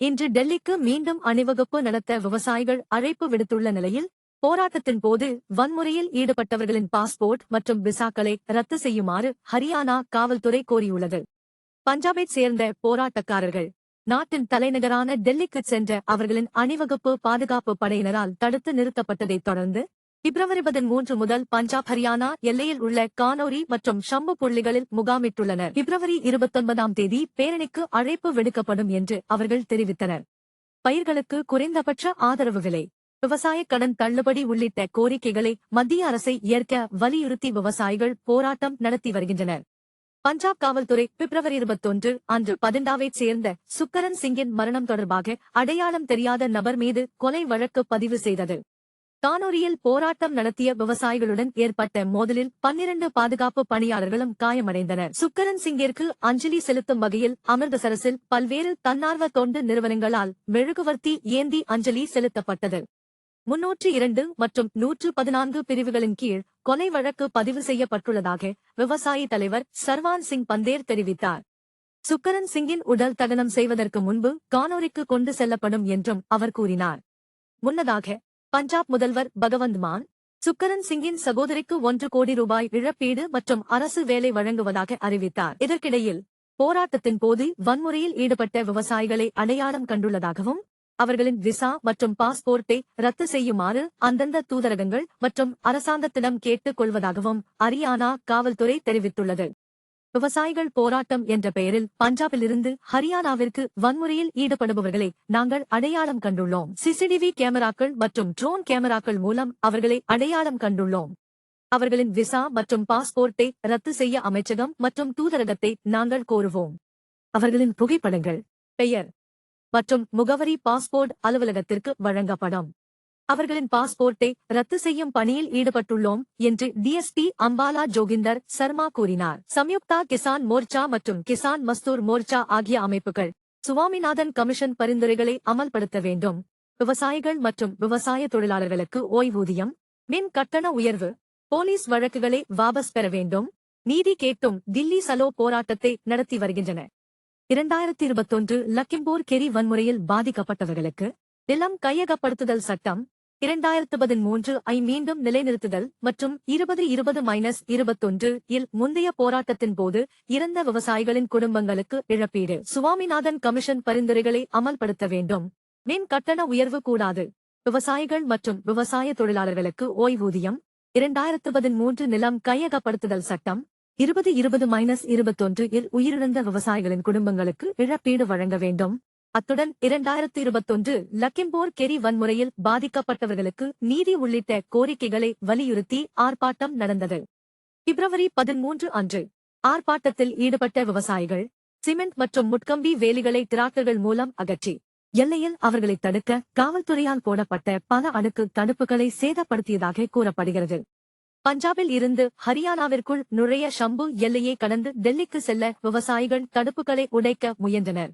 இன்று டெல்லிக்கு மீண்டும் அணிவகுப்பு நடத்த விவசாயிகள் அழைப்பு விடுத்துள்ள நிலையில் போராட்டத்தின் போது வன்முறையில் ஈடுபட்டவர்களின் பாஸ்போர்ட் மற்றும் விசாக்களை ரத்து செய்யுமாறு ஹரியானா காவல்துறை கோரியுள்ளது. பஞ்சாபைச் சேர்ந்த போராட்டக்காரர்கள் நாட்டின் தலைநகரான டெல்லிக்கு சென்ற அவர்களின் அணிவகுப்பு பாதுகாப்பு படையினரால் தடுத்து நிறுத்தப்பட்டதைத் தொடர்ந்து பிப்ரவரி பதிமூன்று முதல் பஞ்சாப் ஹரியானா எல்லையில் உள்ள கானோரி மற்றும் ஷம்பு புள்ளிகளில் முகாமிட்டுள்ளனர். பிப்ரவரி இருபத்தொன்பதாம் தேதி பேரணிக்கு அழைப்பு விடுக்கப்படும் என்று அவர்கள் தெரிவித்தனர். பயிர்களுக்கு குறைந்தபட்ச ஆதரவு விலை விவசாய கடன் தள்ளுபடி உள்ளிட்ட கோரிக்கைகளை மத்திய அரசை ஏற்க வலியுறுத்தி விவசாயிகள் போராட்டம் நடத்தி வருகின்றனர். பஞ்சாப் காவல்துறை பிப்ரவரி இருபத்தொன்று அன்று பதிண்டாவைச் சேர்ந்த சுக்கரன் சிங்கின் மரணம் தொடர்பாக அடையாளம் தெரியாத நபர் மீது கொலை வழக்கு பதிவு செய்தது. கானூரியில் போராட்டம் நடத்திய விவசாயிகளுடன் ஏற்பட்ட மோதலில் பன்னிரண்டு பாதுகாப்பு பணியாளர்களும் காயமடைந்தனர். சுக்கரன் சிங்கிற்கு அஞ்சலி செலுத்தும் வகையில் அமிர்தசரஸில் பல்வேறு தன்னார்வ தொண்டு நிறுவனங்களால் மெழுகுவர்த்தி ஏந்தி அஞ்சலி செலுத்தப்பட்டது. முன்னூற்று இரண்டு மற்றும் நூற்று பதினான்கு பிரிவுகளின் கீழ் கொலை வழக்கு பதிவு செய்யப்பட்டுள்ளதாக விவசாயி தலைவர் சர்வான் சிங் பந்தேர் தெரிவித்தார். சுக்கரன் சிங்கின் உடல் தகனம் செய்வதற்கு முன்பு கானோரிக்கு கொண்டு செல்லப்படும் என்றும் அவர் கூறினார். முன்னதாக பஞ்சாப் முதல்வர் பகவந்த் மான் சுக்கரன் சிங்கின் சகோதரிக்கு ஒன்று கோடி ரூபாய் இழப்பீடு மற்றும் அரசு வேலை வழங்குவதாக அறிவித்தார். இதற்கிடையில் போராட்டத்தின் போது வன்முறையில் ஈடுபட்ட விவசாயிகளை அடையாளம் கண்டுள்ளதாகவும் அவர்களின் விசா மற்றும் பாஸ்போர்ட்டை ரத்து செய்யுமாறு அந்தந்த தூதரகங்கள் மற்றும் அரசாங்கத்திடம் கேட்டுக் கொள்வதாகவும் ஹரியானா காவல்துறை தெரிவித்துள்ளது. விவசாயிகள் போராட்டம் என்ற பெயரில் பஞ்சாபிலிருந்து ஹரியானாவிற்கு வன்முறையில் ஈடுபடுபவர்களை நாங்கள் அடையாளம் கண்டுள்ளோம். சிசிடிவி கேமராக்கள் மற்றும் ட்ரோன் கேமராக்கள் மூலம் அவர்களை அடையாளம் கண்டுள்ளோம். அவர்களின் விசா மற்றும் பாஸ்போர்ட்டை ரத்து செய்ய அமைச்சகம் மற்றும் தூதரகத்தை நாங்கள் கோருவோம். அவர்களின் புகைப்படங்கள் பெயர் மற்றும் முகவரி பாஸ்போர்ட் அலுவலகத்திற்கு வழங்கப்படும். அவர்களின் பாஸ்போர்ட்டை ரத்து செய்யும் பணியில் ஈடுபட்டுள்ளோம் என்று டிஎஸ்பி அம்பாலா ஜோகிந்தர் சர்மா கூறினார். சம்யுக்தா கிசான் மோர்ச்சா மற்றும் கிசான் மஸ்தூர் மோர்ச்சா ஆகிய அமைப்புகள் சுவாமிநாதன் கமிஷன் பரிந்துரைகளை அமல்படுத்த வேண்டும். விவசாயிகள் மற்றும் விவசாய தொழிலாளர்களுக்கு ஓய்வூதியம் மின் கட்டண உயர்வு போலீஸ் வழக்குகளை வாபஸ் பெற வேண்டும். நீதி கேட்டும் தில்லி சலோ போராட்டத்தை நடத்தி வருகின்றன. இரண்டாயிரத்தி இருபத்தொன்று லக்கிம்பூர் கெரி வன்முறையில் பாதிக்கப்பட்டவர்களுக்கு நிலம் கையகப்படுத்துதல் சட்டம் இரண்டாயிரத்து பதிமூன்று ஐ மீண்டும் நிலைநிறுத்துதல் மற்றும் இருபது இருபது மைனஸ் இருபத்தொன்று இல் முந்தைய போராட்டத்தின் போது இறந்த விவசாயிகளின் குடும்பங்களுக்கு இழப்பீடு. சுவாமிநாதன் கமிஷன் பரிந்துரைகளை அமல்படுத்த வேண்டும். மின் கட்டண உயர்வு கூடாது. விவசாயிகள் மற்றும் விவசாய தொழிலாளர்களுக்கு ஓய்வூதியம். இரண்டாயிரத்து பதிமூன்று நிலம் கையகப்படுத்துதல் சட்டம். இருபது இருபது மைனஸ் இருபத்தொன்று இல் உயிரிழந்த விவசாயிகளின் குடும்பங்களுக்கு இழப்பீடு வழங்க வேண்டும். அத்துடன் இரண்டாயிரத்து இருபத்தொன்று லக்கிம்போர் கெரி வன்முறையில் பாதிக்கப்பட்டவர்களுக்கு நீதி உள்ளிட்ட கோரிக்கைகளை வலியுறுத்தி ஆர்ப்பாட்டம் நடந்தது. பிப்ரவரி பதிமூன்று அன்று ஆர்ப்பாட்டத்தில் ஈடுபட்ட விவசாயிகள் சிமெண்ட் மற்றும் முட்கம்பி வேலிகளை டிராக்டர்கள் மூலம் அகற்றி எல்லையில் அவர்களை தடுக்க காவல்துறையால் போடப்பட்ட பல அடுக்கு தடுப்புகளை சேதப்படுத்தியதாக கூறப்படுகிறது. பஞ்சாபில் இருந்து ஹரியானாவிற்குள் நுழைய ஷம்பு எல்லையை கடந்து டெல்லிக்கு செல்ல விவசாயிகள் தடுப்புகளை உடைக்க முயன்றனர்.